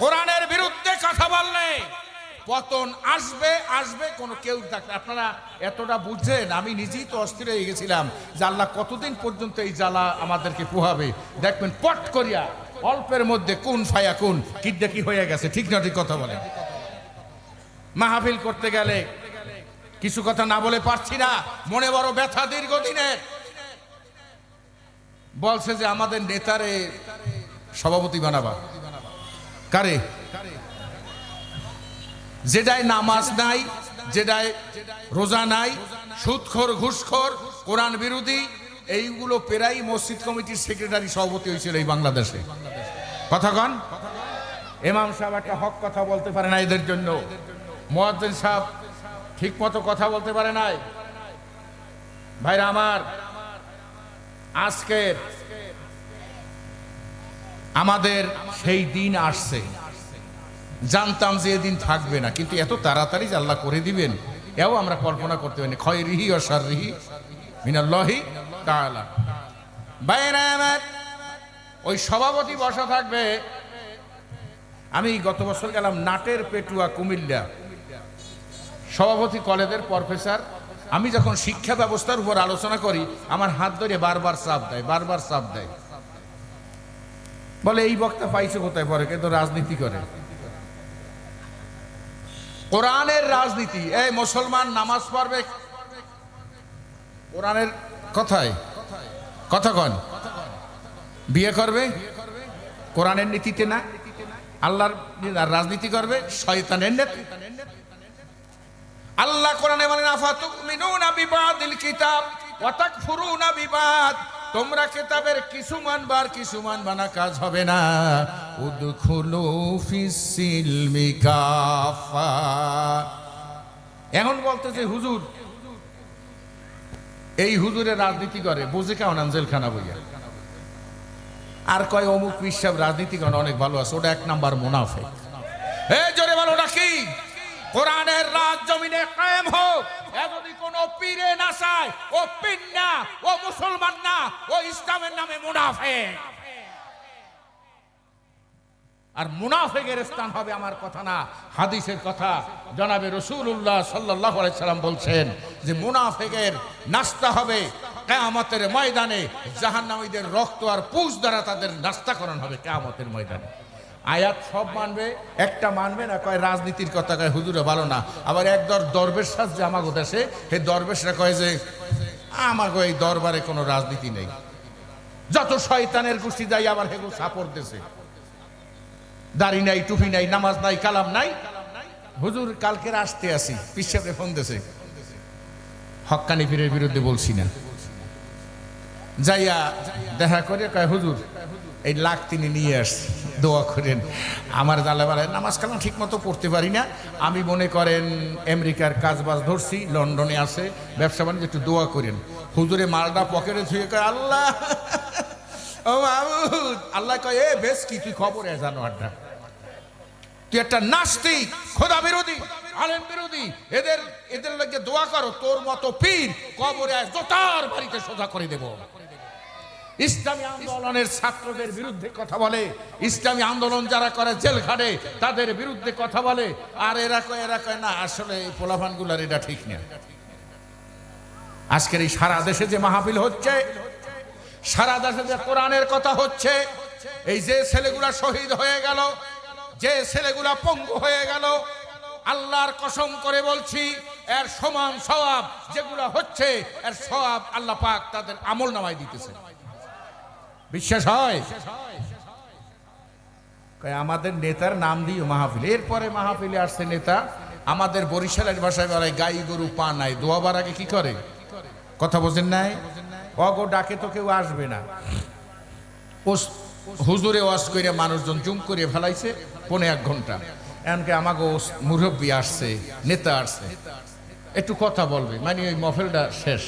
কোরআনের বিরুদ্ধে কথা বললে পতন আসবে আসবে, কোনো কেউ আপনারা এতটা বুঝছেন, আমি নিজেই তো অস্থির হয়ে গেছিলাম যে আল্লাহ কতদিন পর্যন্ত এই জ্বালা আমাদেরকে পোহাবে। দেখবেন পট করিয়া অল্পের মধ্যে কোন ফায়া কোন কিডা কি হয়ে গেছে, ঠিক না ঠিক কথা বলে মাহফিল করতে গেলে কিছু কথা না বলে পারছি না, মনে বড় ব্যথা দীর্ঘদিনের। বলছে যে আমাদের নেতারে সভাপতি বানাবা। কারে? যেটায় নামাজ নাই যেটায় রোজা নাই, সুদখোর, ঘুষখোর, কোরআন বিরোধী, এইগুলো পেরাই মসজিদ কমিটির সেক্রেটারি সভাপতি হয়েছিল এই বাংলাদেশে। কথা কন? এমাম সাহেব একটা হক কথা বলতে পারে না এদের জন্য। মোয়াজ্জেন সাহেব ঠিক মতো কথা বলতে পারে নাই? ভাইরা আমার, আজকের আমাদের সেই দিন আসছে। জানতাম যে এদিন থাকবে না, কিন্তু এত তাড়াতাড়ি যে আল্লাহ করে দিবেন, এও আমরা কল্পনা করতে পারি খয় রিহি ও সার রিহি মিনাল্লাহি আমার ওই সভাপতি বসা থাকবে। আমি গত বছর গেলাম নাটের পেটুয়া, কুমিল্লা। সভাপতি কলেজের প্রফেসর। আমি যখন শিক্ষা ব্যবস্থার উপর আলোচনা করি, আমার হাত ধরে বারবার চাপ দেয়, বারবার চাপ দেয়। বলে, এই বক্তা পাইছে কোথায়? পরে কিন্তু রাজনীতি করে। কোরআনের রাজনীতি, এই মুসলমান নামাজ পড়বে। কোরআনের কথায়, কথা কন। বিয়ে করবে? কোরআনের নীতিতে না? আল্লাহর রাজনীতি করবে? শয়তানের নেতৃত্বে আল্লাহ কোরআনে বলেন, আফাতুমিনুনা বিবাদিল কিতাব ওয়া তাকফুরুনা বিবাদ। তোমরা কেতাবের কিছু মানবার, কিছু মানবা না কাজ হবে না। কাফা। এখন বলতেছে, হুজুর, এই হুজুরের রাজনীতি করে, বুঝে কেমন আঞ্জেল খানা বইয়া? আর কয়, অমুক বিশ্বাব রাজনীতি করে অনেক ভালো আছে, ওটা এক নাম্বার মুনাফেক। হে জোরে বলো, ওটা কি? কোরআনের রাজ জমিনে কায়েম হোক। আর মুনাফেকের স্থান হবে আমার কথা না, হাদিসের কথা। জনাবে রসুল্লাহ সাল্লাহ সাল্লাম বলছেন যে মুনাফেকের নাস্তা হবে কেয়ামতের ময়দানে, জাহান্নামীদের রক্ত আর পুষ দ্বারা তাদের নাস্তা করানো হবে কেয়ামতের ময়দানে। আয়াত সব মানবে, একটা মানবে না, কয় রাজনীতির কথা কয়, হুজুরে, ভালো না। আবার এক দর দরবেশ সাজ যে আমাকে দেশে, সেই দরবেশরা কয় যে আমাকে এই দরবারে কোনো রাজনীতি নেই। যত শয়তানের গোষ্ঠী যাই, আবার হেগুলো সাপোর্ট দেশে দাড়ি নাই, টুপি নাই, নামাজ নাই, কালাম নাই। হুজুর কালকের আসতে আসি। পিসাবে ফোন দেশে হক্কানি পীরের বিরুদ্ধে বলছি না। যাইয়া দেখা করে কয়, হুজুর এই লাখ তিনি নিয়ে আসছে দোয়া করেন। আমার জালে বেলায় নামাজ কালাম ঠিক মতো পড়তে পারি না। আমি মনে করেন আমেরিকার কাজ বাজ ধরছি, লন্ডনে আছে, ব্যবসা বাণিজ্য, একটু দোয়া করেন। হুজুরে মালটা পকেটে ধুয়ে কয়, আল্লাহ, ও আল্লাহ কয়, এ, বেশ কি, তুই খবর এ জানো আড্ডা তুই একটা নাস্তিক, খোদা বিরোধী, আলেম বিরোধী। এদের এদের লাগে দোয়া করো, তোর মতো পীর কবরে জোতার বাড়িতে সোজা করে দেব। ইসলামী আন্দোলনের ছাত্রদের বিরুদ্ধে কথা বলে। ইসলামী আন্দোলন যারা করে জেল খাটে, তাদের বিরুদ্ধে কথা বলে। আর এরা কয় এরা কয়, না, আসলে এই পোলাভানগুলার এটা ঠিক না। আজকের এই সারা দেশে যে মাহফিল হচ্ছে, সারা দেশে যে কোরআনের কথা হচ্ছে, এই যে ছেলেগুলা শহীদ হয়ে গেল, যে ছেলেগুলা পঙ্গু হয়ে গেল, আল্লাহর কসম করে বলছি, এর সমান সওয়াব যেগুলা হচ্ছে, এর সওয়াব আল্লাহ পাক তাদের আমল নামায় দিতেছে বিশ্বাস হয়? আমাদের নেতার নাম দিও মাহফিল। এরপরে মাহফিলে আসছে নেতা। আমাদের বরিশালের ভাষায় বলে গাই গরু পা নাই দোয়াবার আগে কি করে? কথা বোঝেন নাই? অগো ডাকে তো কেউ আসবে না। হুজুরে ওয়াজ করে মানুষজন জুম করে ফেলাইছে পনে এক ঘণ্টা। এমনকি আমাকে মুরব্বী আসছে, নেতা আসছে। একটু কথা বলবে মানে ওই মফেলটা শেষ।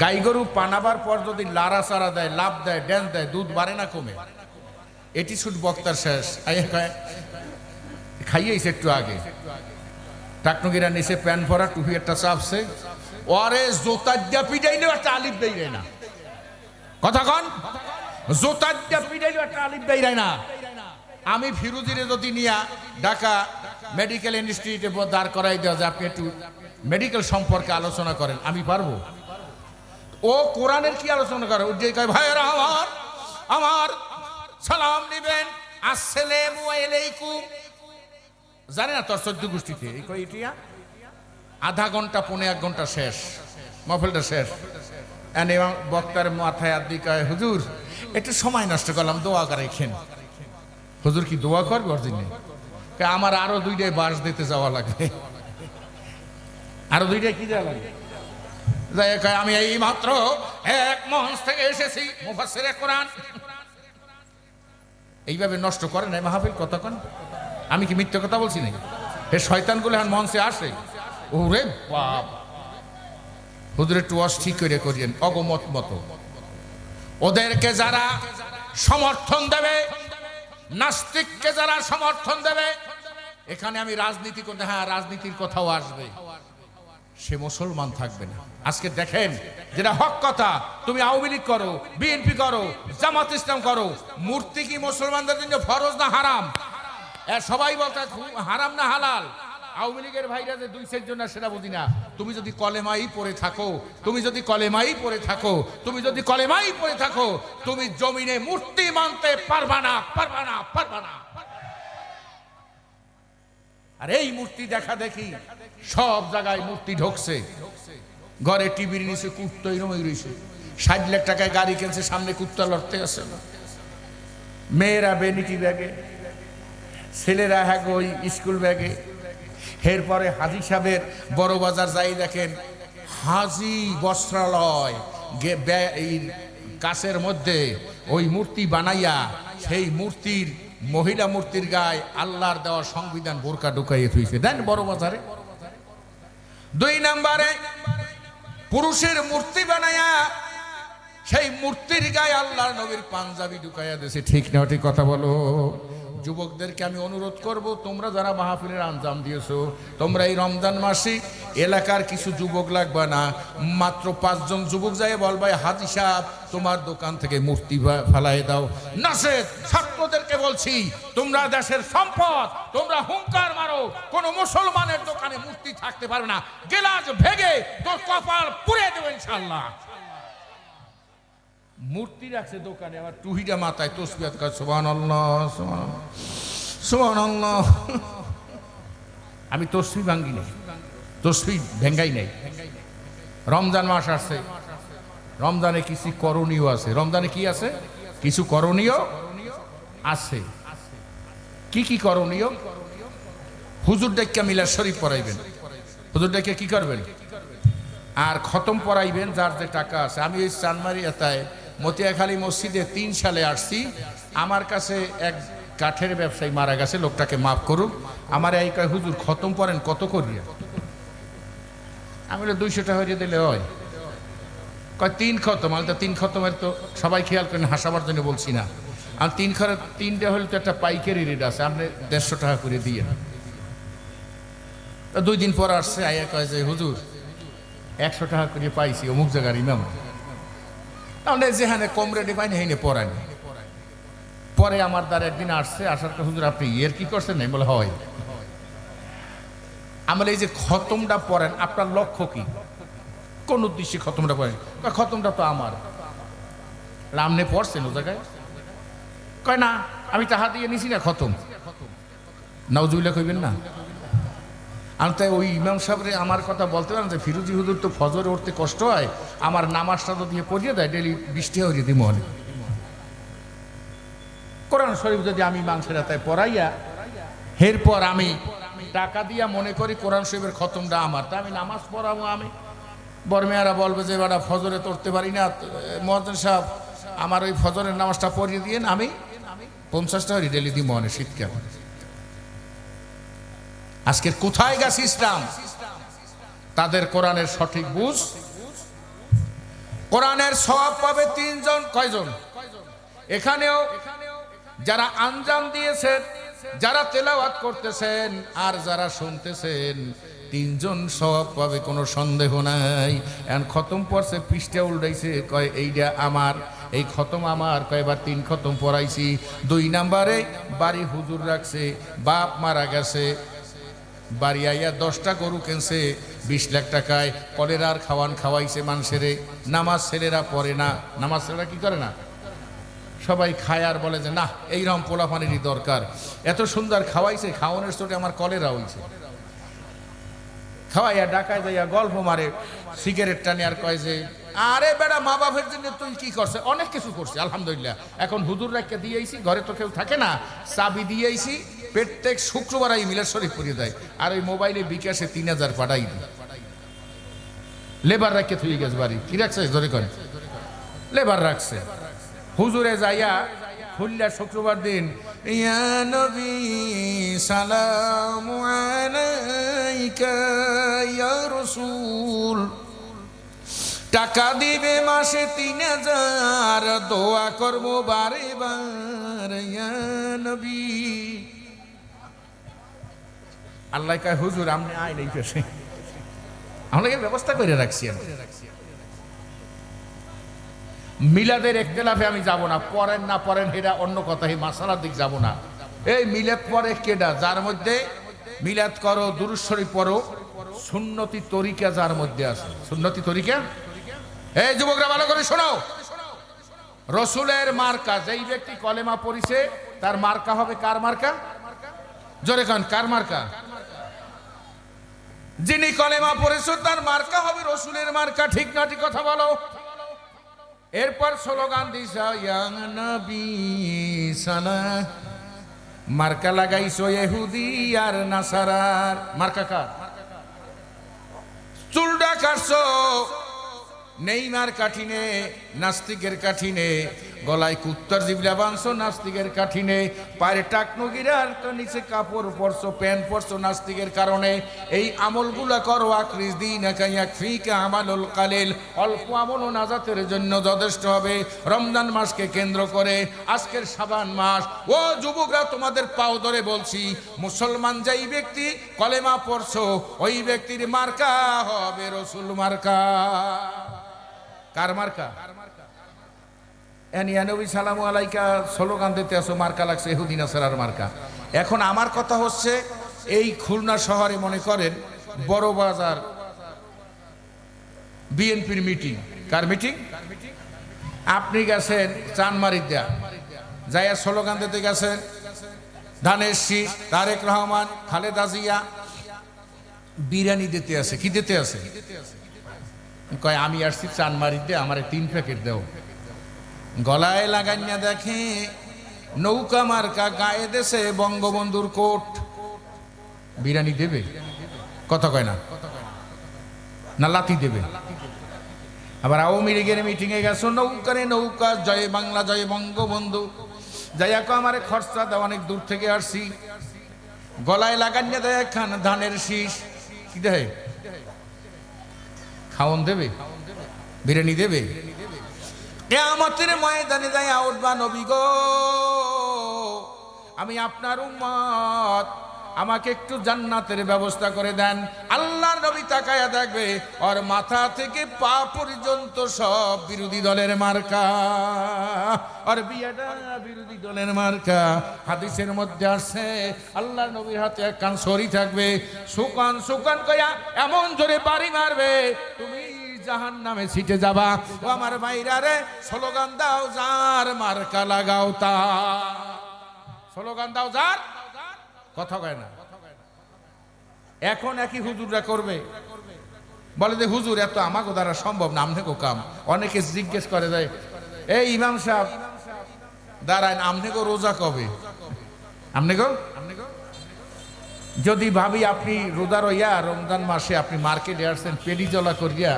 গাই গরু পানাবার পর যদি লারা সারা দেয়, লাভ দেয়, ড্যান্স দেয়, দুধ বাড়ে না কমে? এটি শুট বক্তার শেষ। খাইয়েছে একটু আগে। টাকনগিরা নিচে প্যান ভরা, টুপি একটা চাপছে। ওরে জোতার দিয়া পিটাইলেও একটা আলিফ দেই না। কথা কন? জোতার দিয়া পিটাইলেও একটা আলিফ দেই না। আমি ফিরুজিরে যদি নিয়া ঢাকা মেডিকেল ইনস্টিটিউটে দাঁড় করাই দেওয়া যে আপনি একটু মেডিকেল সম্পর্কে আলোচনা করেন, আমি পারব? ও কোরআনের কি আলোচনা করে? যে কয়, ভাইয়েরা, আমার আমার সালাম নিবেন। জানে না তোর চোদ্দ গোষ্ঠীতে। এই কয়, ইটিয়া? আধা ঘণ্টা, পৌনে এক ঘণ্টা শেষ। মফলটা শেষ। এবং বক্তার মাথায় আদি কয়, হুজুর, একটু সময় নষ্ট করলাম, দোয়া করে খেন হুজুর কি দোয়া করবে ওর জন্য? আমার আরও দুইটাই বাস দিতে যাওয়া লাগবে। আরও দুইটাই কি দেওয়া লাগবে? আমি এই মাত্র এক মঞ্চ থেকে এসেছি কোরআন। এইভাবে নষ্ট করে নাই মাহফিল কতক্ষণ? আমি কি মিথ্যে কথা বলছি নাকি? হে শয়তানগুলো এখন মঞ্চে আসে। ওরে বাপ। হুজুর একটু ঠিক করে করিয়েন, অগমত মতো। ওদেরকে যারা সমর্থন দেবে, নাস্তিককে যারা সমর্থন দেবে, এখানে আমি রাজনীতি করতে হ্যাঁ রাজনীতির কথাও আসবে। সে মুসলমান থাকবে না। আজকে দেখেন যেটা হক কথা, তুমি আওয়ামী লীগ করো, বিএনপি করো, জামাত ইসলাম করো, মূর্তি কি মুসলমানদের জন্য ফরজ না হারাম? সবাই বলতে হারাম না হালাল? আওয়ামী লীগের ভাইরা যে দুই সেট জন্য সেটা বুঝি না। তুমি যদি কলেমাই পড়ে থাকো, তুমি যদি কলেমাই পড়ে থাকো, তুমি যদি কলেমাই পড়ে থাকো, তুমি জমিনে মূর্তি মানতে পারবা না পারবা না পারবা না। আর এই মূর্তি দেখা দেখি সব জায়গায় মূর্তি ঢুকছে। ঘরে টিভির নিচে কুত্তা এরমই রয়েছে। ষাট লাখ টাকায় গাড়ি কিনছে, সামনে কুত্তা লড়তে আছে মেয়েরা বেনিটি ব্যাগে, ছেলেরা হ্যাঁ ওই স্কুল ব্যাগে। এরপরে হাজি সাহেবের বড় বাজার যাই দেখেন, হাজি বস্ত্রালয় কাছের মধ্যে ওই মূর্তি বানাইয়া সেই মূর্তির মহিলা মূর্তির গায়ে আল্লাহর দেওয়া সংবিধান বোরকা ঢুকাইয়ে থুইছে। দেন বড় বাজারে। দুই নাম্বারে, পুরুষের মূর্তি বানায়া সেই মূর্তির গায়ে আল্লাহর নবীর পাঞ্জাবি ঢুকাইয়া দিয়েছে। ঠিক না, ঠিক কথা বলো। যুবকদেরকে আমি অনুরোধ করব, তোমরা যারা মাহফিলের আঞ্জাম দিয়েছ, তোমরা এই রমজান মাসে এলাকার কিছু যুবক লাগবে না। মাত্র পাঁচজন যুবক যায় বলবাই হাজি সাহেব, তোমার দোকান থেকে মূর্তি ফালাই দাও। নাসেদ ছাত্রদেরকে বলছি, তোমরা দেশের সম্পদ, তোমরা হুঙ্কার মারো। কোনো মুসলমানের দোকানে মূর্তি থাকতে পারবে না। গেলাস ভেগে তোর কপাল পুড়ে দেবে ইনশাল্লাহ মূর্তি রাখছে দোকানে, আবার টুহিটা মাথায় তসবিয়াত কাজ সোহান সোহান আমি তসবি ভাঙ্গি নেই, তসবি ভেঙ্গাই নেই। রমজান মাস আসছে, রমজানে কিছু করণীয় আছে। রমজানে কি আছে? কিছু করণীয় আছে। কি কি করণীয়? হুজুর ডাক্কা মিলার শরীফ পড়াইবেন। হুজুর ডাক্কা কি করবেন? আর খতম পড়াইবেন, যার যে টাকা আছে। আমি ওই চানমারি এতায় মতিয়াখালী মসজিদে তিন সালে আসছি। আমার কাছে এক কাঠের ব্যবসায়ী মারা গেছে, লোকটাকে মাফ করুক আমার এই কয়, হুজুর, খতম পড়েন কত করিয়া? আমি বলে দুইশো টাকা হরিয়ে দিলে হয়। কয়, তিন খতম। আমি তো তিন খতমের তো সবাই খেয়াল করেন, হাসাবার জন্য বলছি না। আর তিন খরে তিনটা হলে তো একটা পাইকারি রেট আছে, আপনি দেড়শো টাকা করে দিয়ে দুই দিন পর আসছে আইয়া কয় যে, হুজুর, একশো টাকা করে পাইছি, অমুক জায়গার ইমাম। তাহলে যেখানে রেটে পাইনি হেনে পড়ানি পরে আমার দ্বারা একদিন আসছে, আসার পর হুজুর, আপনি ইয়ের কি করছেন? নাই বলে, হয়। আমরা এই যে খতমটা পড়েন, আপনার লক্ষ্য কি? কোন উদ্দেশ্যে খতমটা পড়েন? খতমটা তো আমার। রামনে পড়ছেন ও জায়গায়? কয়, না, আমি তাহা দিয়ে নিছি না, খতম। নাউজুবিল্লা কইবেন না? আমি তাই ওই ইমাম সাহেবরে আমার কথা বলতে পারেন যে, ফিরুজি হুদুর তো ফজরে উঠতে কষ্ট হয়, আমার নামাজটা তো দিয়ে পড়িয়ে দেয় ডেলি বৃষ্টি হয়ে যেতে মনে কোরআন শরীফ যদি আমি মাংসের হাতায় পড়াইয়া, এরপর আমি টাকা দিয়া মনে করি কোরআন শরীফের খতমটা আমার, তা আমি নামাজ পড়াবো আমি। বর্মেয়ারা বলবে যে, বেটা, ফজরে তোড়তে পারি না। মহাজন সাহেব, আমার ওই ফজরের নামাজটা পড়িয়ে দিয়ে আমি পঞ্চাশটা হরি ডেলি দিই মনে শীতকাল। আজকের কোথায় গেছে ইসলাম? তাদের কোরআনের সঠিক বুঝ? কোরআনের সব পাবে তিনজন, কয়জন? এখানেও যারা আঞ্জাম দিয়েছেন, যারা তেলাওয়াত করতেছেন আর যারা শুনতেছেন, তিনজন সব পাবে, কোনো সন্দেহ নাই। এখন খতম পড়ছে, পৃষ্ঠা উল্টাইছে, কয় এইটা আমার, এই খতম আমার। কয়বার তিন খতম পড়াইছি। দুই নাম্বারে, বাড়ি হুজুর রাখছে, বাপ মারা গেছে। বাড়ি আইয়া দশটা গরু কেনছে, বিশ লাখ টাকায় কলেরার খাওয়ান খাওয়াইছে মানুষেরে। নামাজ ছেলেরা পড়ে না। নামাজ ছেলেরা কি করে না? সবাই খায় আর বলে যে না এইরকম পোলা পানিরই দরকার। এত সুন্দর খাওয়াইছে, খাওয়ানোর চোটে আমার কলেরা হইছে। খাওয়াইয়া ডাকায় যাইয়া গল্প মারে, সিগারেট টানে আর কয় যে, আরে বেড়া মা বাপের জন্য তুই কি করছে? অনেক কিছু করছে, আলহামদুলিল্লাহ। এখন হুজুর রাখকে দিয়েছি ঘরে তো কেউ থাকে না। চাবি দিয়েছি প্রত্যেক শুক্রবার এই মিলার শরীফ করিয়ে দেয়। আর ওই মোবাইলে বিকাশে তিন হাজার পাঠাই দিই। লেবার রাখে থুই গেছে বাড়ি। কি রাখছে? ধরে করে। লেবার রাখছে। হুজুরে যাইয়া খুললা শুক্রবার দিন, ইয়া নবী, সালাম ইয়া টাকা দিবে মাসে তিন হাজার, দোয়া করব বারে বার নবী। আল্লাহ কয়, হুজুর, আপনি আয় নেই পেশে। আমরা ব্যবস্থা করে রাখছি আমি মিলাদের একতেলাফে আমি যাব না পড়েন না পড়েন এটা অন্য কথা, এই মাসালার দিক যাব না। এই মিলাদ পরে কেডা? যার মধ্যে মিলাদ করো দুরুশ্বরী পড়ো, সুন্নতি তরিকা যার মধ্যে আছে। সুন্নতি তরিকা? এই যুবকরা, ভালো করে শোনো। রসুলের মার্কা, যেই ব্যক্তি কলেমা পড়িছে, তার মার্কা হবে কার মার্কা? জোরে কার মার্কা? যিনি কলেমা পড়েছ তার মার্কা হবে, রসুলের মার্কা, ঠিক না, ঠিক কথা বলো। এরপর স্লোগান দিছা ইয়াং নবী মার্কা লাগাইছো এহুদি আর নাসারার। মার্কা কার? চুলটা কাটছো নেইমার কাঠিনে নাস্তিকের কাঠিনে, গলায় কুত্তর জিবলা বাঁধছো নাস্তিকের কাঠিনে পায়ে টাকনো গিরার নিচে কাপড় পরছো, প্যান্ট পরছো নাস্তিকের কারণে। এই আমলগুলা করো, আকরিস দিন ফিকা আমালুল কালিল। অল্প আমল ও নাজাতের জন্য যথেষ্ট হবে। রমজান মাসকে কেন্দ্র করে আজকের সাবান মাস। ও যুবকরা, তোমাদের পাও ধরে বলছি, মুসলমান যেই ব্যক্তি কলেমা পড়ছো, ওই ব্যক্তির মার্কা হবে রসুল মার্কা। কার মার্কা? এনিয়ানবী সালামু আলাইকা, স্লোগান দিতে আসো, মার্কা লাগছে, এহুদিন আসার মার্কা। এখন আমার কথা হচ্ছে, এই খুলনা শহরে মনে করেন, বড় বাজার, বিএনপির মিটিং। কার মিটিং? আপনি গেছেন চানমারির দেয়া যাইয়া স্লোগান দিতে গেছেন ধানের শীষ তারেক রহমান, খালেদা জিয়া। বিরিয়ানি দিতে আছে, কি দিতে আছে? কয়, আমি আসছি চানমারিতে, আমার তিন প্যাকেট দেও। গলায় লাগাইয়া দেখে, নৌকা মার্কা গায়ে দেশে বঙ্গবন্ধুর কোট। বিরানি দেবে? কথা কয় না। না লাতি দেবে? আবার আওয়ামী লীগের মিটিং এ গেছো, নৌকারে নৌকা, জয় বাংলা, জয় বঙ্গবন্ধু। যাইয়া কো আমারে খরচা দাও, অনেক দূর থেকে আসছি। গলায় লাগাইয়া দেয় খান ধানের শীষ। কি দেয়? খাওন দেবে? বিরিয়ানি দেবে? কেয়ামতের ময়দানে যাই উঠবা নবী গো। আমি আপনার উম্মত। আমাকে একটু জান্নাতের ব্যবস্থা করে দেন। আল্লাহর নবী তাকায়া দেখবে, ওর মাথা থেকে পা পর্যন্ত সব বিরোধী দলের মার্কা। আর বিয়েটা বিরোধী দলের মার্কা। হাদিসের মধ্যে আসছে, আল্লাহর নবীর হাতে এক কান সরি থাকবে। সুকান সুকান কয়া এমন জোরে বাড়ি মারবে, তুমি জাহান নামে ছিটে যাবা। ও আমার মাইরা রে, স্লোগান দাও যার মার্কা লাগাও তা। স্লোগান দাও যার, কথা কয় না। এখন একই হুজুররা করবে। বলে যে, হুজুর, এত আমাকে দ্বারা সম্ভব না আমনে গো কাম। অনেকে জিজ্ঞেস করে যায় এই ইমাম সাহেব দাঁড়ায় আমনে গো রোজা কবে? আমনে গো যদি ভাবি আপনি রোজা রইয়া রমজান মাসে আপনি মার্কেটে আসছেন পেলি জলা করিয়া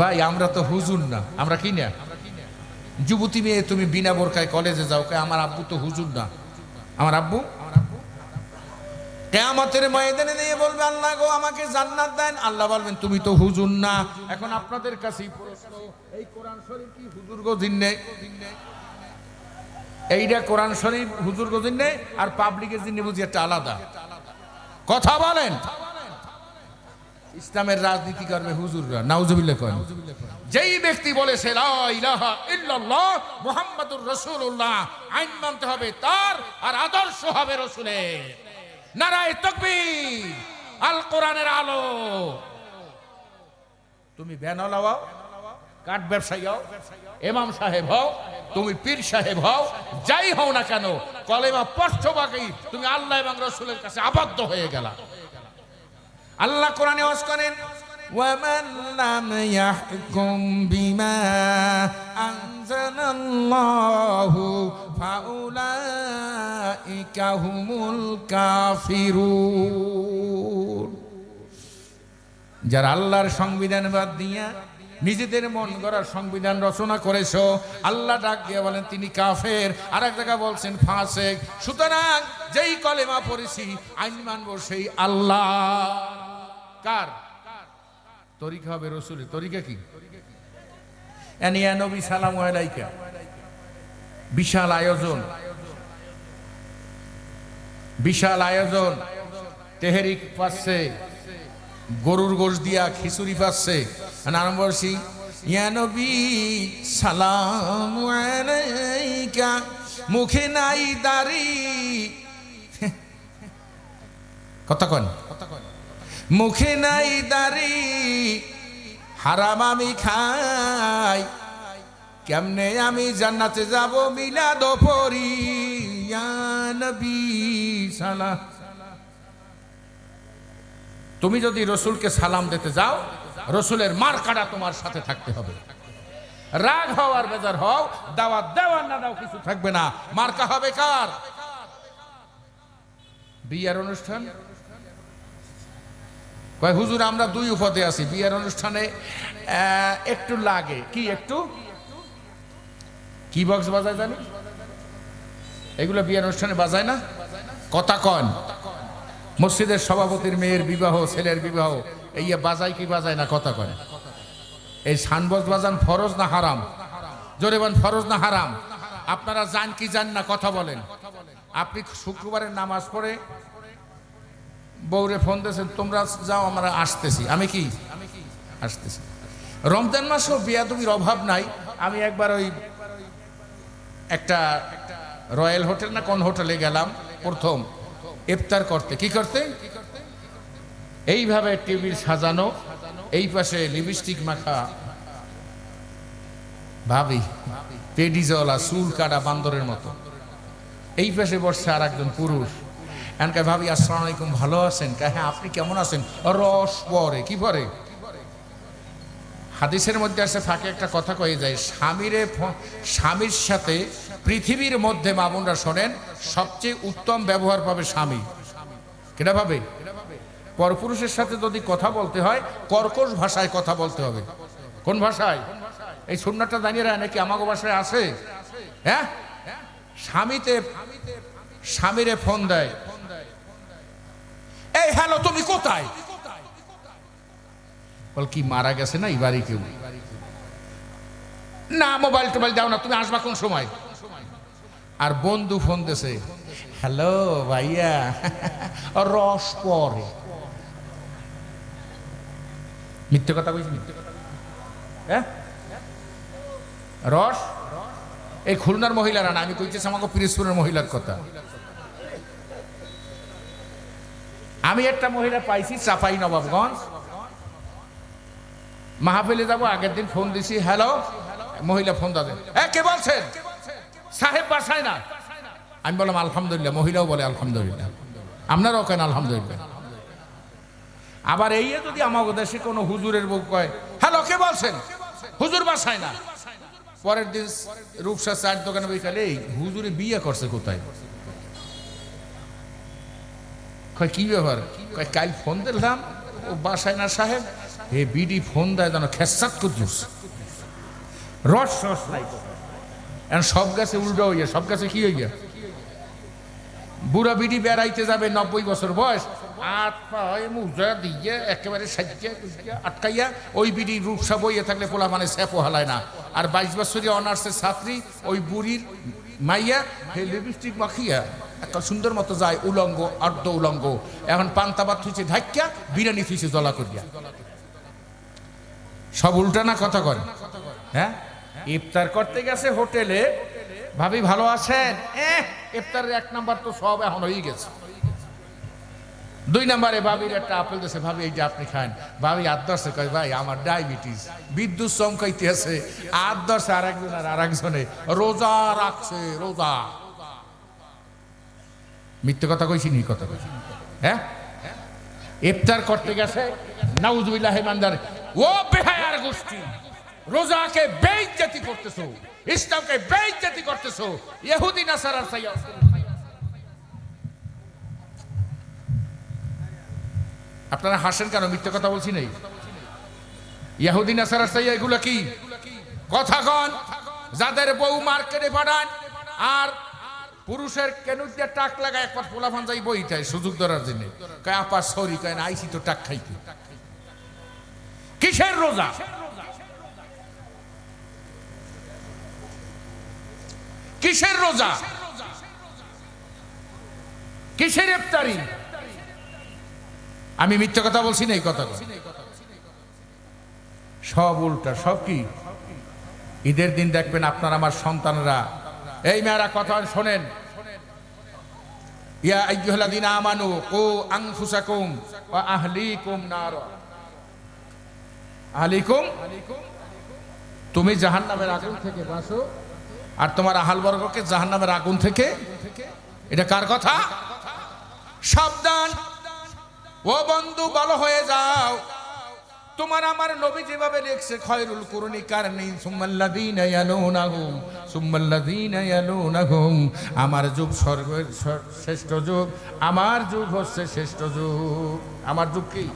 ভাই, আমরা তো হুজুর না। আমরা কি না যুবতী মেয়ে, তুমি বিনা বোরকায় কলেজে যাও, কয়, আমার আব্বু তো হুজুর না। আমার আব্বু? কেয়ামতের ময়দানে দিয়ে বলবে, আল্লাহ গো, আমাকে জান্নাত দেন। আল্লাহ বলবেন, তুমি তো হুজুর না। এখন আপনাদের কাছেই প্রশ্ন, এই কোরআন শরীফ কি হুজুর গো জিন্নে? এইটা কোরআন শরীফ হুজুর গো জিন্নে, আর পাবলিকের জিন্নে বুঝি একটা আলাদা। কথা বলেন। ইসলামের রাজনীতি করবে হুজুররা, নাউজুবিল্লাহ করেন যেই ব্যক্তি বলেছে ইলাহা ইল্লাল্লাহ আইন মানতে হবে তার আর আদর্শ হবে রসুলের। নারায় তকবীর, আল কোরআনের আলো। তুমি ব্যানলা হও, কাঠ ব্যবসায়ী হও এমাম সাহেব হও, তুমি পীর সাহেব হও, যাই হও না কেন, কলেমা পক্ষবাগী তুমি আল্লাহ এবং রসুলের কাছে আবদ্ধ হয়ে গেলা। আল্লাহ কোরআনে ওয়াজ করেন ومن لم يحكم بما أنزل الله فأولئك هم الكافرون যারা আল্লাহর সংবিধান বাদ দিয়া নিজেদের মন গড়ার সংবিধান রচনা করেছো আল্লাহ ডাক দিয়ে বলেন তিনি কাফের আর এক জায়গা বলছেন ফাঁসেক সুতরাং যেই কলেমা পড়েছি আইন মানবো সেই আল্লাহ কার? তরিকা হবে রসুলের। তরিকা কি? বিশাল আয়োজন। বিশাল আয়োজন। তেহেরিক পাচ্ছে, গরুর গোশ দিয়া খিচুড়ি পাচ্ছে। আরম্ভ করছি। ইয়া নবী, সালাম মুখে নাই দাড়ি। কথা কন। মুখে নাই দাড়ি, হারাম আমি খাই। কেমনে আমি জান্নাতে যাব পরি নবী তুমি যদি রসুলকে সালাম দিতে যাও, রসুলের মার কাটা তোমার সাথে থাকতে হবে। রাগ হও আর বেজার হও, দাওয়াত দেওয়ার না দাও কিছু থাকবে না। মার্কা হবে কার? বিয়ার অনুষ্ঠান? কয়, হুজুর, আমরা দুই উপদে আছি, বিয়ের অনুষ্ঠানে একটু লাগে। কি একটু? কি বক্স বাজায় জানি এগুলো বিয়ের অনুষ্ঠানে বাজায় না? কথা কন। মসজিদের সভাপতির মেয়ের বিবাহ, ছেলের বিবাহ, এই বাজায় কি বাজায় না, কথা কয় এই সানবজ বাজান ফরজ না হারাম? জোরে বান ফরজ না হারাম? আপনারা জান কি জান না, কথা বলেন। আপনি শুক্রবারের নামাজ পড়ে বউরে ফোন দিয়েছেন তোমরা যাও, আমরা আসতেছি। আমি কি? আসতেছি। রমজান মাসেও বিয়াদবির অভাব নাই। আমি একবার ওই একটা রয়্যাল হোটেল না কোন হোটেলে গেলাম, প্রথম ইফতার করতে। কি করতে? এইভাবে টেবিল সাজানো, এই পাশে লিপস্টিক মাখা। ভাবি, পেডিজলা চুল কাটা বান্দরের মতো। এই পাশে বসছে আর একজন পুরুষ। এনকে ভাবি আসসালাম আলাইকুম ভালো আছেন কে হ্যাঁ আপনি কেমন আছেন? রস পরে। কি পরে? হাদিসের মধ্যে আসে ফাঁকে একটা কথা কয়ে যায়, স্বামীরে স্বামীর সাথে পৃথিবীর মধ্যে মামুনরা শোনেন, সবচেয়ে উত্তম ব্যবহার পাবে স্বামী। কেটা পাবে পরপুরুষের সাথে যদি কথা বলতে হয়, কর্কশ ভাষায় কথা বলতে হবে। কোন ভাষায়? এই সুন্নাটা জানিয়ে রায় নাকি আমাকে ভাষায় আছে? হ্যাঁ? স্বামীতে, স্বামীরে ফোন দেয়। এই হ্যালো, তুমি কোথায়? বল কি মারা গেছে না এই বাড়ি কেউ? না মোবাইল টোবাইল দাও না, তুমি আসবা কোন সময়? আর বন্ধু ফোন দিছে, হ্যালো ভাইয়া, রস পরে। মিথ্যে কথা কইছি মিথ্যে কথা হ্যাঁ? রস? এই খুলনার মহিলারা না, আমি কইতেছি আমাকে পিরিজপুরের মহিলার কথা। আমি একটা মহিলা পাইছি চাপাই নবাবগঞ্জ। মাহফিলে যাব, আগের দিন ফোন দিছি হ্যালো মহিলা ফোন দাদে হ্যাঁ কে বলছেন? সাহেব বাসায় না। আমি বললাম, আলহামদুলিল্লাহ। মহিলাও বলে, আলহামদুলিল্লাহ। আপনারাও কেন আলহামদুলিল্লাহ? আবার এই যদি আমাদের দেশে কোনো হুজুরের বুক কয় হ্যালো কে বলছেন? হুজুর বাসায় না। পরের দিন রূপসা চার দোকানে বিকালে এই হুজুরে বিয়ে করছে কোথায়? কয়, কি ব্যাপার? কয়, কাল ফোন দিলাম। ও বাসায় না, সাহেব? এ বিডি ফোন দেয় যেন খেসাত করছিস রস রস নাই এখন সব গাছে উল্টো হইয়া, সব গাছে কি হইয়া? বুড়া বিডি বেড়াইতে যাবে নব্বই বছর বয়স। আট পায়ে মুজা দিয়ে একেবারে সাজিয়ে আটকাইয়া ওই বিডি রূপসা বইয়ে থাকলে পোলা মানে স্যাপও হালায় না। আর বাইশ বছরই অনার্সের ছাত্রী ওই বুড়ির মাইয়া, হে লিপস্টিক মাখিয়া, একটা সুন্দর মতো যায় উলঙ্গ অর্ধ উলঙ্গ। এখন পান্তা বাত থুইছে ঢাকিয়া বিরিয়ানি থুইছে জলা করিয়া। সব উল্টা না কথা করে হ্যাঁ? ইফতার করতে গেছে হোটেলে। ভাবি ভালো আছেন? এফতারের এক নাম্বার তো সব এখন হয়ে গেছে। দুই নম্বরে ভাবির একটা আপেল দিয়েছে ভাবি, এই যে আপনি খান। ভাবি আট দশে কয়, ভাই, আমার ডায়াবেটিস, বিদ্যুৎ চমকাইতে আছে। আট দশে আর একজন আর আর একজনে রোজা রাখছে, রোজা। মিথ্যে কথা কইছি নি, কথা কইছি হ্যাঁ? ইফতার করতে গেছে, নাউজুবিল্লাহ মান্দার ও বেহায়ার গোষ্ঠী, রোজাকে বেইজ্জতি করতেছো, ইসলামকে বেইজ্জতি করতেছো, ইহুদি, নাসারার সাইয়া আপনারা হাসেন কেন? মিথ্যে কথা বলছি নেই। ইয়াহুদি নাসারার সাইয়া, এগুলো কি? কথা কন। যাদের বউ মার্কেটে পাঠান, আর পুরুষের কেন টাক লাগায় একবার পোলা ফাঞ্জাই বই থাকে সুযোগ ধরার জন্য। কয়, আপা সরি কয় আইসি তো টাক খাইতে। কিসের রোজা? কিসের রোজা? কিসের ইফতারি? আমি মিথ্যা কথা বলছি না, এই কথা সব উল্টা, সব কি? ঈদের দিন দেখবেন আপনার আমার সন্তানরা, এই মেয়েরা, কথা শোনেন। ইয়া আইয়ুহাল্লাযীনা আমানু কু আনফুসাকুম ওয়া আহলিকুম নার। আহলিকুম? তুমি জাহান্নামের আগুন থেকে বাঁচো। আর তোমার আহালবর্গকে জাহান্নামের আগুন থেকে? এটা কার কথা? সাবধান। ও বন্ধু, ভালো হয়ে যাও। তোমার আমার নবী যেভাবে লিখছে, খয়রুল কুরুনি কারনি সুম্মাল্লাযীনা ইয়ালুনাহুম সুম্মাল্লাযীনা ইয়ালুনাহুম। আমার যুগ সর্বের স- শ্রেষ্ঠ যুগ, আমার যুগ হচ্ছে শ্রেষ্ঠ যুগ। আমার যুগ কি?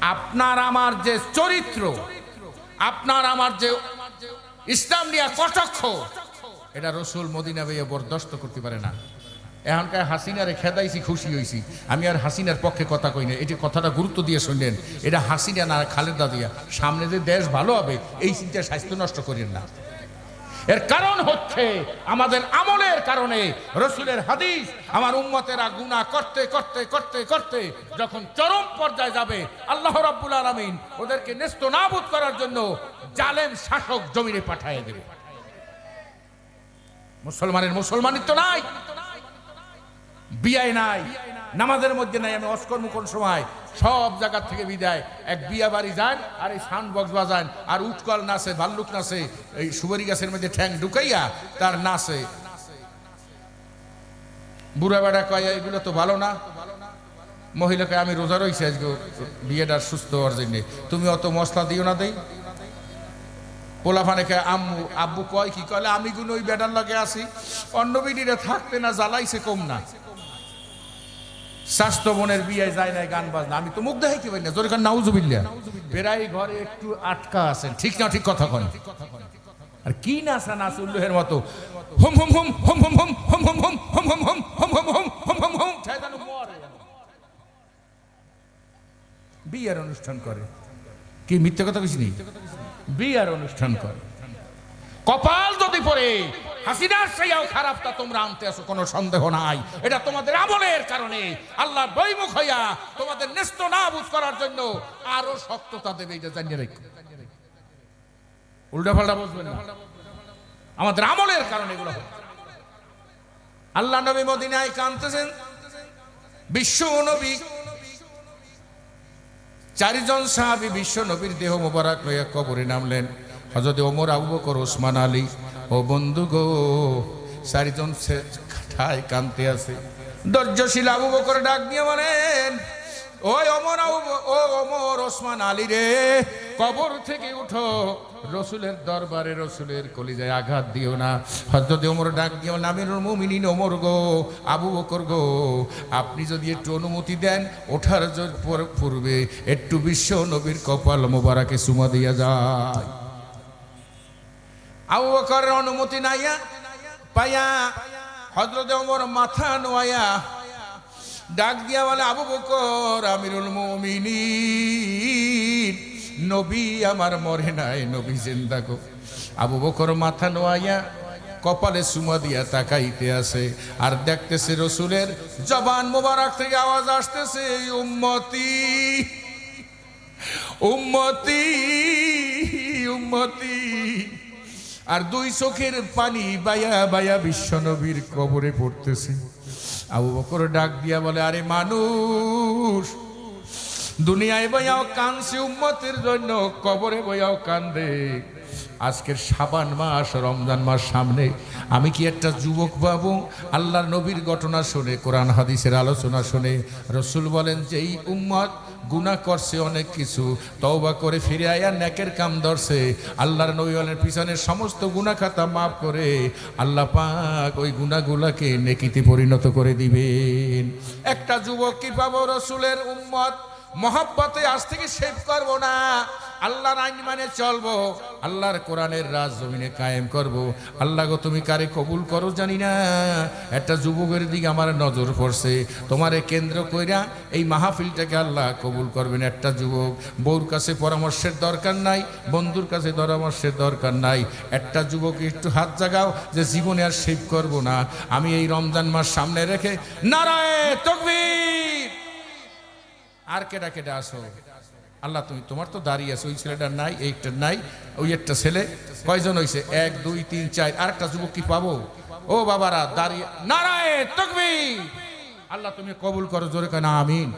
আপনার আমার যে চরিত্র, আপনার আমার যে ইসলাম নিয়ে কটাক্ষ, এটা রসুল মদিনা ভাইয়া বরদাস্ত করতে পারে না। এখনকার হাসিনারে খেদাইছি, খুশি হয়েছি আমি আর হাসিনার পক্ষে কথা কই না। এটি কথাটা গুরুত্ব দিয়ে শুনলেন, এটা হাসিনা না খালেদা দিয়া। সামনে যে দেশ ভালো হবে, এই চিন্তা স্বাস্থ্য নষ্ট করেন না। এর কারণ হচ্ছে আমাদের আমলের কারণে রসুলের হাদিস, আমার উম্মতেরা গুনাহ করতে করতে করতে করতে যখন চরম পর্যায়ে যাবে, আল্লাহ রাব্বুল আলামিন ওদেরকে নেস্ত নাবুদ করার জন্য জালেম শাসক জমিনে পাঠিয়ে দেবে। মুসলমানের মুসলমানিত্ব নাই। বিয়ায় নাই, নামাজের মধ্যে নাই, আমি অস্কর্ম কোন সময় সব জায়গার থেকে বিদায়। এক বিয়া বাড়ি যান, আর এই সাউন্ড বক্স বাজান, আর উৎকল নাচে, ভাল্লুক নাচে, এই সুবরি গাছের মধ্যে ঠ্যাং ঢুকাইয়া তার নাচে। বুড়া বেড়া কয় এগুলো তো ভালো না। মহিলাকে আমি রোজা রয়েছি আজকে, বিয়েটা সুস্থ হওয়ার জন্য। তুমি অত মশলা দিও না দেই। পোলাফানে কে আম্মু, আব্বু কয় কি কলে আমি গুলো ওই বেটার লগে আছি। অন্য বিডিরে থাকতে না, জ্বালাইছে কম না। স্বাস্থ্য বোনের বিয়ে যায় নাই গান বাজনা আমি তো মুখ দেখাইতে পারি না জোরে কান নাউজুবিল্লা বেড়াই ঘরে একটু আটকা আছেন ঠিক না ঠিক কথা কন আর কি নাচ উল্লুহের মতো হুম হুম হুম হুম হুম হুম হুম হুম হুম হুম হুম হুম হুম হুম হুম হুম হুম মরে বিয়ের অনুষ্ঠান করে কি মিথ্যে কথা কিছু নেই বিয়ের অনুষ্ঠান করে কপাল যদি পড়ে হাসিনার সেইয়াও খারাপ তা তোমরা আনতে আসো, কোনো সন্দেহ নাই। এটা তোমাদের আমলের কারণে। আল্লাহ বৈমুখ হইয়া তোমাদের নেস্ত নাবুদ করার জন্য আরও শক্ততা দেবে, এটা জানিয়ে রেখো। উল্টা না। আমাদের আমলের কারণে এগুলো আল্লাহ নবী মদিনায় বিশ্ব নবী। চারিজন সাহাবি বিশ্ব নবীর দেহ মোবারক লইয়া কবরে নামলেন। হজরত ওমর, আবু বকর, ওসমান, আলী ও বন্ধু গো, চারিজন ঠায় কানতে আছে। ধৈর্যশীল আবু বকর ডাক দিয়ে বলেন, ওই অমর ও অমর ওসমান আলী রে, কবর থেকে উঠো। রসুলের দরবারে রসুলের কলিজায় আঘাত দিও না। হজরত ওমর ডাক দিও নামিরুল মুমিনিন ওমর গো, আবু বকর গো, আপনি যদি একটু অনুমতি দেন, ওঠার পর- পূর্বে একটু বিশ্ব নবীর কপাল মোবারকে সুমা দিয়া যায়। আবু বকরের অনুমতি নাইয়া পাইয়া হজরত ওমর মাথা নোয়াইয়া ডাক দিয়া বলে, আবু বকর, আমিরুল মুমিনিন, নবী আমার মরে নাই, নবী জিন্দা গো। আবু বকর মাথা নোয়াইয়া কপালে সুমা দিয়া তাকাইতে আছে, আর দেখতেছে রসুলের জবান মোবারক থেকে আওয়াজ আসতেছে, উম্মতি উম্মতি উম্মতি আর দুই চোখের পানি বায়া বায়া বিশ্বনবীর কবরে পড়তেছে। আবু বকর ডাক দিয়া বলে, আরে মানুষ, দুনিয়ায় বইয়াও কানছে উম্মতের জন্য কবরে বইয়াও কান্দে আজকের সাবান মাস, রমজান মাস সামনে, আমি কি একটা যুবক বাবু? আল্লাহর নবীর ঘটনা শুনে, কোরআন হাদিসের আলোচনা শুনে, রসুল বলেন যে, এই উম্মত গুনাহ করছে অনেক কিছু, তওবা করে ফিরে আয়া নেকের কাম ধরছে। আল্লাহর নবী বলেন, পিছনের সমস্ত গুনা খাতা মাফ করে আল্লাহ পাক ওই গুনাগুলাকে নেকিতে পরিণত করে দিবেন। একটা যুবক কি পাবো রসুলের উম্মত? মহাব্বতে আজ থেকে সেভ করব না। আল্লাহর আইন মানে চলবো। আল্লাহর কোরআনের রাজ জমিনে কায়েম করব। আল্লাহ গো, তুমি কারে কবুল করো জানি না। একটা যুবকের দিকে আমার নজর পড়ছে। তোমারে কেন্দ্র কইরা এই মাহফিলটাকে আল্লাহ কবুল করবেন একটা যুবক। বউর কাছে পরামর্শের দরকার নাই, বন্ধুর কাছে পরামর্শের দরকার নাই। একটা যুবক একটু হাত জাগাও যে জীবনে আর সেভ করব না। আমি এই রমজান মাস সামনে রেখে নারায় তকবীর। আর কেডা কেডা আসো আল্লাহ, তুমি, তোমার তো দাঁড়িয়ে আছো, ওই ছেলেটার নাই এইটার নাই, ওই একটা ছেলে। কয়জন হয়েছে এক, দুই, তিন, চার আর একটা যুবক কি পাবো? ও বাবারা দাঁড়িয়ে নারায় তকবি আল্লাহ, তুমি কবুল করো, জোরে কেন আমিন।